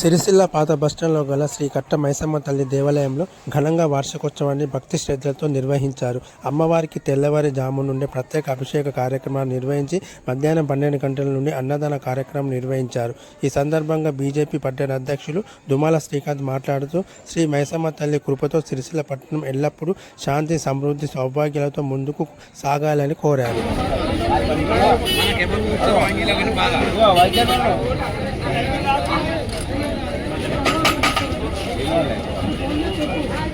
సిరిసిల్ల పాత బస్టాండ్లో గల శ్రీ కట్ట మైసమ్మ తల్లి దేవాలయంలో ఘనంగా వార్షికోత్సవాన్ని భక్తి శ్రద్ధలతో నిర్వహించారు. అమ్మవారికి తెల్లవారి జాము నుండి ప్రత్యేక అభిషేక కార్యక్రమాన్ని నిర్వహించి మధ్యాహ్నం పన్నెండు గంటల నుండి అన్నదాన కార్యక్రమం నిర్వహించారు. ఈ సందర్భంగా బీజేపీ పట్టణ అధ్యక్షులు దుమాల శ్రీకాంత్ మాట్లాడుతూ శ్రీ మైసమ్మ తల్లి కృపతో సిరిసిల్ల పట్టణం ఎల్లప్పుడూ శాంతి సమృద్ధి సౌభాగ్యాలతో ముందుకు సాగాలని కోరారు.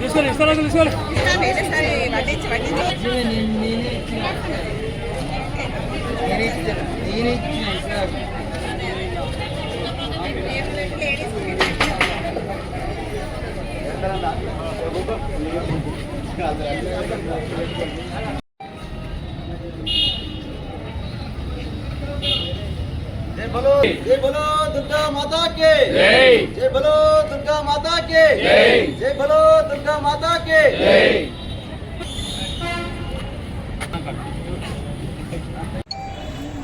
తీసుకోండి ఇస్తారా తీసుకోండి. జై బలో దుర్గా మాతా కే జై బలో కి. జై బలో माता के जय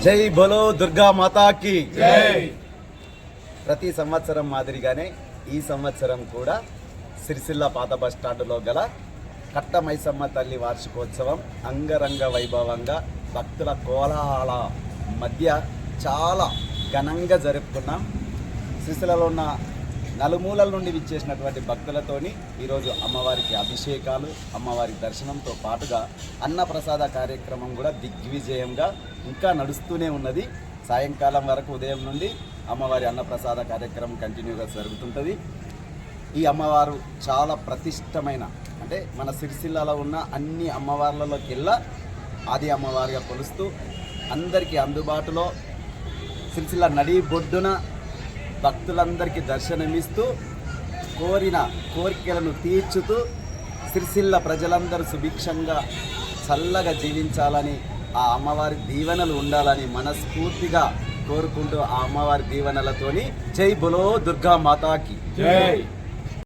జై బలో దుర్గా మాతాకి ప్రతి సంవత్సరం మాదిరిగానే ఈ సంవత్సరం కూడా సిరిసిల్ల పాత బస్ స్టాండ్లో గల కట్టమైసమ్మ తల్లి వార్షికోత్సవం అంగరంగ వైభవంగా భక్తుల కోలాహల మధ్య చాలా ఘనంగా జరుపుకున్నాం. సిరిసిల్లలో ఉన్న నలుమూలల నుండి విచ్చేసినటువంటి భక్తులతోని ఈరోజు అమ్మవారికి అభిషేకాలు అమ్మవారి దర్శనంతో పాటుగా అన్నప్రసాద కార్యక్రమం కూడా దిగ్విజయంగా ఇంకా నడుస్తూనే ఉన్నది. సాయంకాలం వరకు ఉదయం నుండి అమ్మవారి అన్నప్రసాద కార్యక్రమం కంటిన్యూగా జరుగుతుంటుంది. ఈ అమ్మవారు చాలా ప్రతిష్టమైన అంటే మన సిరిసిల్లలో ఉన్న అన్ని అమ్మవార్లలోకెల్లా ఆది అమ్మవారిగా కొలుస్తూ అందరికీ అందుబాటులో సిరిసిల్ల నడి బొడ్డున భక్తులందరికీ దర్శనమిస్తూ కోరిన కోరికలను తీర్చుతూ సిరిసిల్ల ప్రజలందరూ సుభిక్షంగా చల్లగా జీవించాలని ఆ అమ్మవారి దీవెనలు ఉండాలని మనస్ఫూర్తిగా కోరుకుంటూ ఆ అమ్మవారి దీవెనలతోని జై బులో దుర్గా మాతాకి. జై.